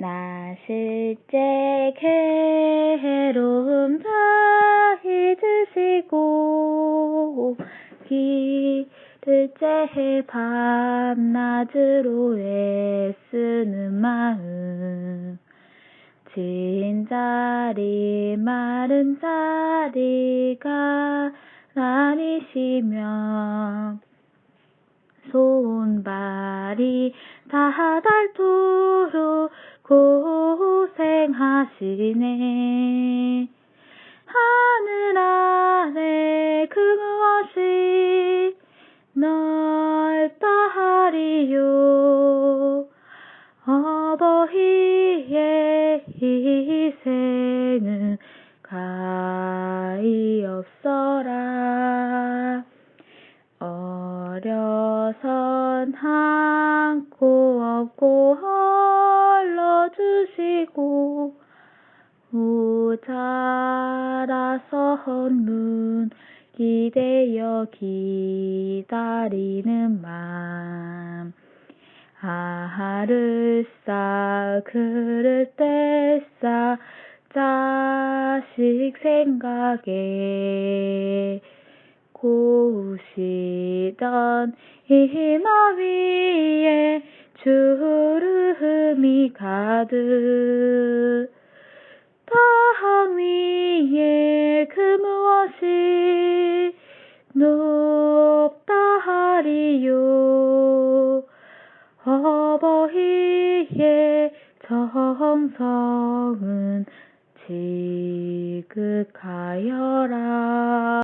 나 실제 괴로움 다 잊으시고 길을 째 밤낮으로 애쓰는 마음. 진자리 마른 자리가 아니시면 손발이 다 닳도록 고생하시네. 하늘 아래 그 무엇이 넓다 하리요. 어버이의 희생은 가히 없어라. 어려선 한코 없고 헐러주시고 모자라선 문 기대어 기다리는 맘 알을 쌓 그릇 떼싸 자식 생각에 고우시던 이마 위 가득. 땅 위에 그 무엇이 높다 하리요? 어버이의 정성은 지극하여라